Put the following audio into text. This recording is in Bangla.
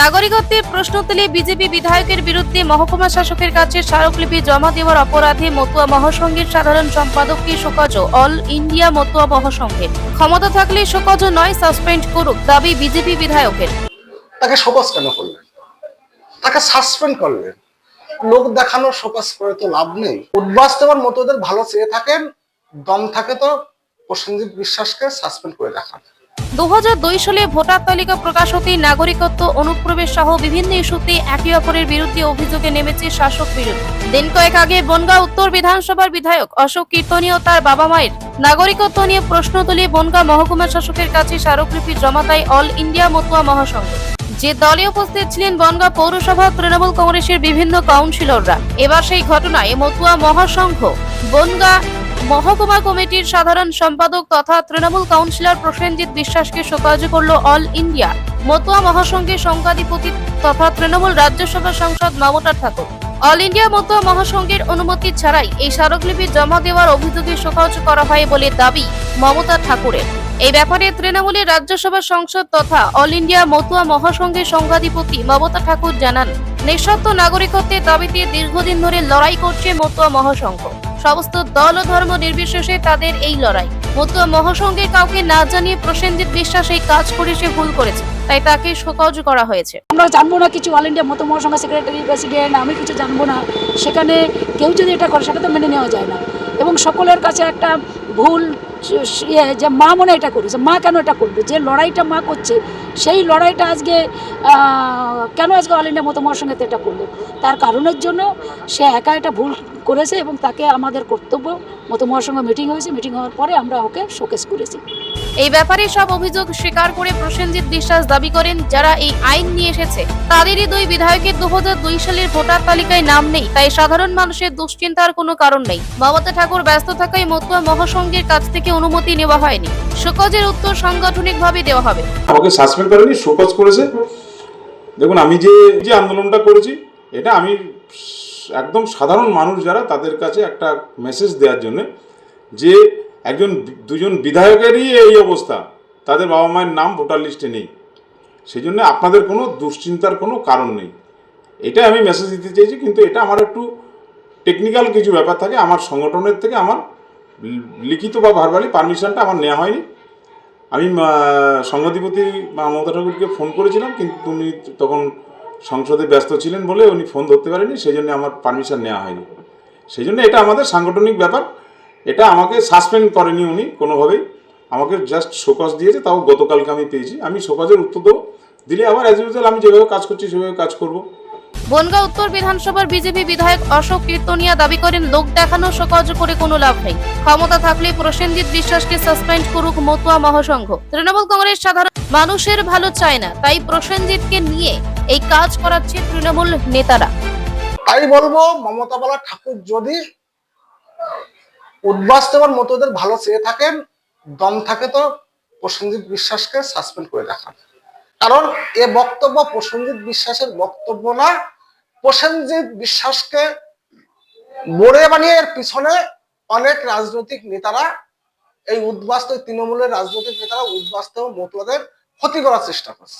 নাগরিকত্বের প্রশ্ন তুলে বিজেপি বিধায়কের বিরুদ্ধে মহকুমা শাসকের কাছে স্মারকলিপি জমা দেওয়ার অপরাধে মতুয়া মহাসংঘের সাধারণ সম্পাদক কি show cause all India Matua মহাসংঘের ক্ষমতা থাকলে শোকজ নয়, সাসপেন্ড করুক, দাবি বিজেপি বিধায়কের। তাকে শোকস কেন করলেন? তাকে সাসপেন্ড করলেন? লোক দেখানো শোকস করে তো লাভ নেই। উদ্বাস্তবের মতোদের ভালো চেয়ে থাকেন, দম থাকে তো প্রসেনজিৎ বিশ্বাসকে সাসপেন্ড করে দেখান। দু হাজার দুই সালে ভোটার তালিকা প্রকাশ হতেই নাগরিকত্ব, অনুপ্রবেশ সহ বিভিন্ন ইস্যুতে একে অপরের বিরুদ্ধে অভিযোগে নেমেছে শাসক বিরোধী। দিন কয়েক আগে বনগাঁ উত্তর বিধানসভার বিধায়ক অশোক কীর্তনী ও তার বাবা মায়ের নাগরিকত্ব নিয়ে প্রশ্ন তুলে বনগাঁ মহকুমা শাসকের কাছে স্মারকলিপি জমা দেয় অল ইন্ডিয়া মতুয়া মহাসংঘ। যে দলে উপস্থিত ছিলেন বনগাঁ পৌরসভা, তৃণমূল কংগ্রেসের বিভিন্ন কাউন্সিলররা। এবার সেই ঘটনায় মতুয়া মহাসংঘ বনগাঁ মহকুমা কমিটির সাধারণ সম্পাদক তথা তৃণমূল কাউন্সিলর প্রসেনজিৎ বিশ্বাসকে শোকাজ করল অল ইন্ডিয়া। মতুয়া মহাসংঘের সংখ্যাধিপতি তথা তৃণমূল রাজ্যসভা সাংসদ মমতা ঠাকুর। অল ইন্ডিয়া মতুয়া মহাসংঘের অনুমতি ছাড়াই এই স্মারকলিপি জমা দেওয়ার অভিযোগে শোকাজ করা হয় বলে দাবি মমতা ঠাকুরের। এই ব্যাপারে তৃণমূলের রাজ্যসভা সংসদ তথা অল ইন্ডিয়া মতুয়া মহাসংঘের সংঘাধিপতি মমতা ঠাকুর জানান নিঃশর্ত নাগরিকত্বের দাবিতে দীর্ঘদিন ধরে লড়াই করছে মতুয়া মহাসংঘ। সমস্ত দল ও ধর্ম নির্বিশেষে তাদের এই লড়াই। মতুয়া মহাসংঘে কাউকে না জানিয়ে প্রসেনজিৎ বিশ্বাস এই কাজ করে সে ভুল করেছে। তাই তাকে শোকজ করা হয়েছে। আমরা জানব না কিছু অল ইন্ডিয়া মতো মহাসংঘ সেক্রেটারি, প্রেসিডেন্ট, আমি কিছু জানব না। সেখানে কেউ যদি এটা করে, সেটা তো মেনে নেওয়া যায় না। এবং সকলের কাছে একটা ভুল ইয়ে যে মা মনে এটা করেছে মা কেন এটা করবে, যে লড়াইটা মা করছে, সেই লড়াইটা আজকে কেন আজকে অল ইন্ডিয়া মতো মহাসংঘে এটা করল? তার কারণের জন্য সে একা এটা ভুল করেছে এবং তাকে আমাদের কর্তব্য মতো মহাসংঘ মিটিং হয়েছে। মিটিং হওয়ার পরে আমরা ওকে শোকেস করেছি। এই ব্যাপারে সব অভিযোগ স্বীকার করে প্রসেনজিৎ বিশ্বাস দাবি করেন, যারা এই আইন নিয়ে এসেছে, তাদেরই দুই বিধায়কের দু সালের ভোটার তালিকায় নাম নেই, তাই সাধারণ মানুষের দুশ্চিন্তার কোনো কারণ নেই। মমতা ঠাকুর ব্যস্ত থাকায় মতুয়া মহাসংঘের কাছ থেকে অনুমতি নেওয়া হয়নি। শোকজের উত্তর সাংগঠনিকভাবে দেওয়া হবে। আমাকে সাসপেন্ড করেনি, শোকজ করেছে। দেখুন, আমি যে যে আন্দোলনটা করেছি, এটা আমি একদম সাধারণ মানুষ যারা, তাদের কাছে একটা মেসেজ দেওয়ার জন্য যে, একজন দুজন বিধায়কেরই এই অবস্থা। তাদের বাবা মায়ের নাম ভোটার লিস্টে নেই। সেই জন্য আপনাদের কোনো দুশ্চিন্তার কোনো কারণ নেই। এটা আমি মেসেজ দিতে চেয়েছি, কিন্তু এটা আমার একটু টেকনিক্যাল কিছু ব্যাপার থাকে, আমার সংগঠনের থেকে আমার লিখিত বা ভার্বালি পারমিশনটা আমার নেওয়া হয়নি। আমি বা মমতা ঠাকুরকে ফোন করেছিলাম, কিন্তু উনি তখন সংসদে ব্যস্ত ছিলেন বলে উনি ফোন ধরতে পারেনি সেই জন্য আমার পারমিশন নেওয়া হয়নি। সেই জন্য এটা আমাদের সাংগঠনিক ব্যাপার। এটা আমাকে সাসপেন্ড করেনি উনি কোনোভাবেই। আমাকে জাস্ট শোকজ দিয়েছে, তাও গতকালকে আমি পেয়েছি। আমি শোকজের উত্তর দেবো। দিলে আবার অ্যাজ ইউজুয়াল আমি যেভাবে কাজ করছি, সেভাবে কাজ করব। বনগাঁ উত্তর বিধানসভার বিজেপি বিধায়ক অশোক কীর্তনিয়া দাবি করেন, লোক দেখানো শোকজ করে কোনো লাভ নেই। ক্ষমতা থাকলে প্রসেনজিৎ বিশ্বাসকে সাসপেন্ড করুক মতুয়া মহাসংঘ। তৃণমূল কংগ্রেস সাধারণ মানুষের ভালো চায় না, তাই প্রসেনজিৎকে নিয়ে এই কাজ করাচ্ছে তৃণমূল নেতারা। তাই বলব মমতা বালা ঠাকুর যদি উদ্বাস্তবের মতোদের ভালো চেয়ে থাকেন, দম থাকে তো প্রসেনজিৎ বিশ্বাসকে সাসপেন্ড করে দেখান। কারণ এ বক্তব্য প্রসেনজিৎ বিশ্বাসের বক্তব্য না প্রসেনজিৎ বিশ্বাসকে মোড়ে বানিয়ে এর পিছনে অনেক রাজনৈতিক নেতারা এই উদ্বাস্ত, তৃণমূলের রাজনৈতিক নেতারা উদ্বাস্ত মতুয়াদের ক্ষতি করার চেষ্টা করছে।